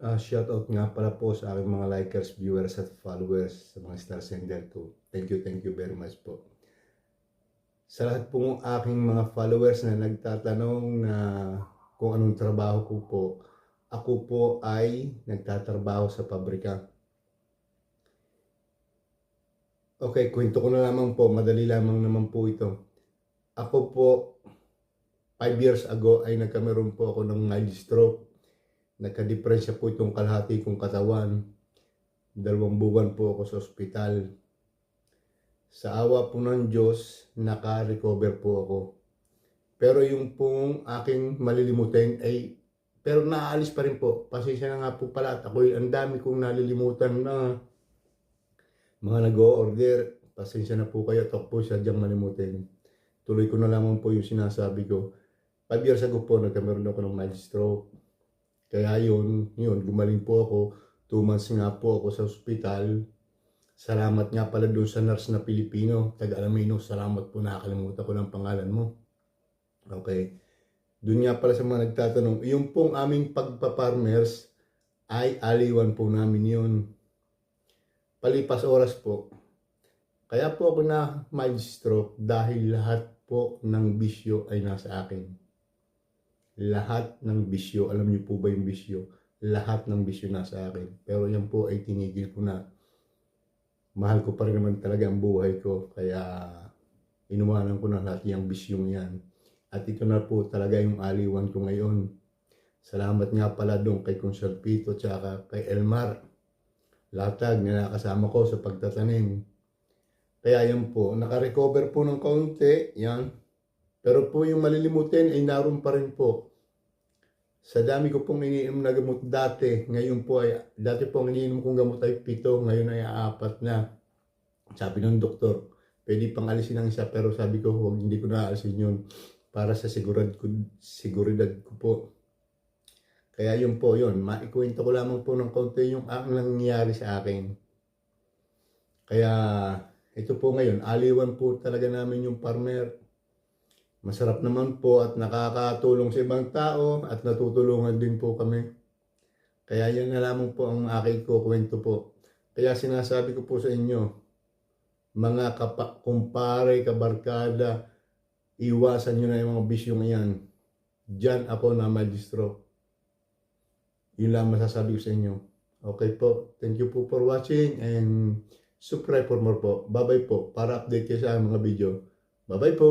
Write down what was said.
Ah, shoutout nga pala po sa aking mga likers, viewers at followers sa mga star sender ko. Thank you, thank you very much po. Sa lahat pong aking mga followers na nagtatanong na kung anong trabaho ko po, ako po ay nagtatrabaho sa pabrika. Okay, kwento ko na lamang po, madali lamang naman po ito. Ako po, 5 years ago ay nagkameron po ako ng mild stroke nagka-depresya po itong kalahati kong katawan. Dalawang buwan po ako sa ospital. Sa awa po ng Diyos, naka-recover po ako. Pero yung pong aking malilimutin ay, pero naaalis pa rin po. Pasensya na nga po pala at ako ang dami kong nalilimutan na mga nag-o-order. Pasensya na po kayo at ako po sadyang malimutin. Tuloy ko na lamang po yung sinasabi ko. 5 years ago po, nagkameron ako ng mild stroke. Kaya yun, yun, gumaling po ako. Two months nga po ako sa ospital. Salamat nga pala doon sa nurse na Pilipino. Taga Alamino, salamat po. Nakakalimutan ko ng pangalan mo. Okay. Doon nga pala sa mga nagtatanong, yung pong aming pagpaparmers ay aliwan po namin yun. Palipas oras po. Kaya po ako na mild stroke dahil lahat po ng bisyo ay nasa akin lahat ng bisyo, alam niyo po ba yung bisyo? Lahat ng bisyo nasa akin. Pero yan po ay tinigil ko na. Mahal ko pa rin naman talaga ang buhay ko. Kaya inuwanan ko na lahat yung bisyong yan. At ito na po talaga yung aliwan ko ngayon. Salamat nga pala doon kay Consul Pito tsaka kay Elmar. Latag na nakasama ko sa pagtatanim. Kaya yan po, nakarecover po ng kaunti, yan. Pero po yung malilimutin ay naroon pa rin po. Sa dami ko pong iniinom na gamot dati, ngayon po ay, dati po ang iniinom kong gamot ay pito, ngayon ay apat na. Sabi ng doktor, pwede pang alisin ang isa, pero sabi ko, huwag hindi ko na alisin yun para sa siguridad ko, siguridad ko po. Kaya yun po yun, maikwento ko lamang po ng konti yung ang nangyari sa akin. Kaya ito po ngayon, aliwan po talaga namin yung partner. Masarap naman po at nakakatulong sa ibang tao at natutulungan din po kami. Kaya yan na lamang po ang aking kukwento po. Kaya sinasabi ko po sa inyo, mga kapa, kumpare, kabarkada, iwasan nyo na yung mga bisyong yan. Diyan ako na magistro. Yun lang masasabi ko sa inyo. Okay po. Thank you po for watching and subscribe for more po. Bye-bye po. Para update kayo sa mga video. Bye-bye po.